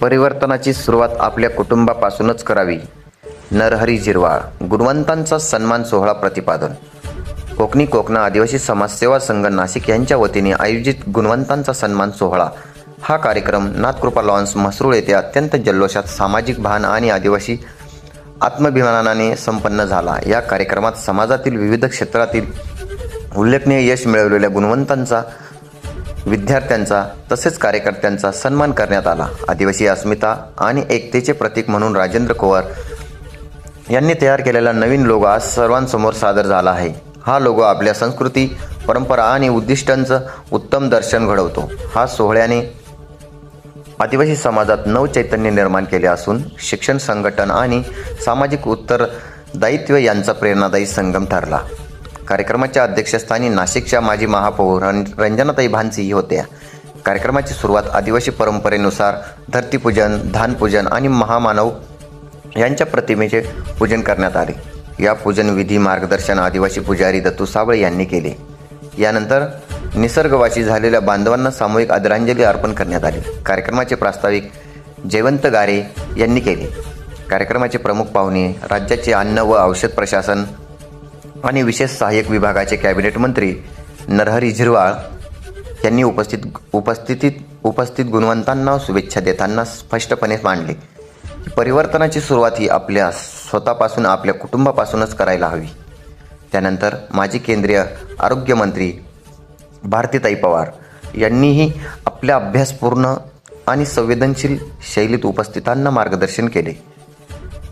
परिवर्तनाची सुरुवात आपल्या कुटुंबापासूनच करावी. नरहरी जिरवाळ गुणवंतांचा सन्मान सोहळा प्रतिपादन. कोकणी कोकणा आदिवासी समाजसेवा संघ नाशिक यांच्या वतीने आयोजित गुणवंतांचा सन्मान सोहळा. हा कार्यक्रम नाथकृपा लॉन्स म्हसरूळ येथे अत्यंत जल्लोषात सामाजिक भान आणि आदिवासी आत्माभिमानाने संपन्न झाला. या कार्यक्रमात समाजातील विविध क्षेत्रातील उल्लेखनीय यश मिळवलेल्या गुणवंतांचा विद्यार्थ्यांचा तसेच कार्यकर्त्यांचा सन्मान करण्यात आला. आदिवासी अस्मिता आणि एकतेचे प्रतीक म्हणून राजेंद्र कोवर यांनी तयार केलेला नवीन लोगो आज सर्वांसमोर सादर झाला आहे. हा लोगो आपल्या संस्कृती परंपरा आणि उद्दिष्टांचं उत्तम दर्शन घडवतो. हा सोहळ्याने आदिवासी समाजात नवचैतन्य निर्माण केले असून शिक्षण संघटन आणि सामाजिक उत्तरदायित्व यांचा प्रेरणादायी संगम ठरला. कार्यक्रमाच्या अध्यक्षस्थानी नाशिकच्या माजी महापौर रं- रंजनाताई भानसी होत्या. कार्यक्रमाची सुरुवात आदिवासी परंपरेनुसार धरतीपूजन धानपूजन आणि महामानव यांच्या प्रतिमेचे पूजन करण्यात आले. या पूजन विधी मार्गदर्शन आदिवासी पुजारी दत्तू साबळे यांनी केले. यानंतर निसर्गवासी झालेल्या बांधवांना सामूहिक आदरांजली अर्पण करण्यात आली. कार्यक्रमाचे प्रास्ताविक जयवंत गारे यांनी केले. कार्यक्रमाचे प्रमुख पाहुणे राज्याचे अन्न व औषध प्रशासन आणि विशेष सहाय्यक विभागाचे कॅबिनेट मंत्री नरहरी झिरवाळ यांनी उपस्थित उपस्थितीत उपस्थित गुणवंतांना शुभेच्छा देताना स्पष्टपणे मांडले. की परिवर्तनाची सुरुवात ही आपल्या स्वतःपासून आपल्या कुटुंबापासूनच करायला हवी. त्यानंतर माजी केंद्रीय आरोग्यमंत्री भारतीताई पवार यांनीही आपल्या अभ्यासपूर्ण आणि संवेदनशील शैलीत उपस्थितांना मार्गदर्शन केले.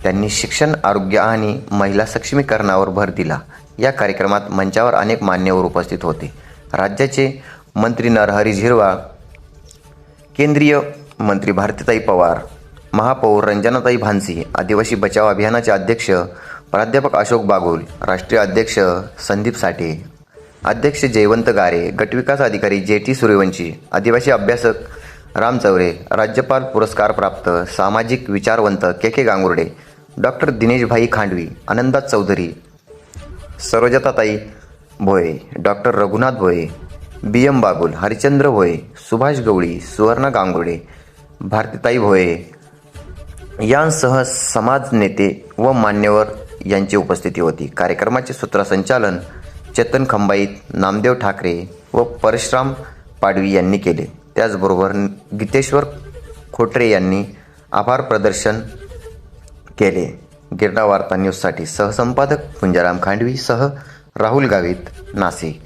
त्यांनी शिक्षण आरोग्य आणि महिला सक्षमीकरणावर भर दिला. या कार्यक्रमात मंचावर अनेक मान्यवर उपस्थित होते. राज्याचे मंत्री नरहरी झिरवा केंद्रीय मंत्री भारतीताई पवार महापौर रंजनाताई भानसी आदिवासी बचाव अभियानाचे अध्यक्ष प्राध्यापक अशोक बागुल राष्ट्रीय अध्यक्ष संदीप साठे अध्यक्ष जयवंत गारे गटविकास अधिकारी जे टी सूर्यवंशी आदिवासी अभ्यासक राम चौरे राज्यपाल पुरस्कार प्राप्त सामाजिक विचारवंत K K Gangurde doctor Dineshbhai Khandavi Ananda Chaudhari Sarojtatai Bhoye doctor Raghunath Bhoye B M Bagul Harichandra Bhoye Subhash Gawali Suvarna Gangude Bharatitai Bhoye यांसह समाज नेते व मान्यवर यांची उपस्थिती होती. कार्यक्रमाचे सूत्रसंचालन चेतन खंबाईत नामदेव ठाकरे व परशुराम पाडवी यांनी केले. त्याचबरोबर गीतेश्वर खोटरे यांनी आभार प्रदर्शन केले. गिरडा वार्ता न्यूजसाठी सहसंपादक पुंजाराम खांडवी सह राहुल गावित नाशिक.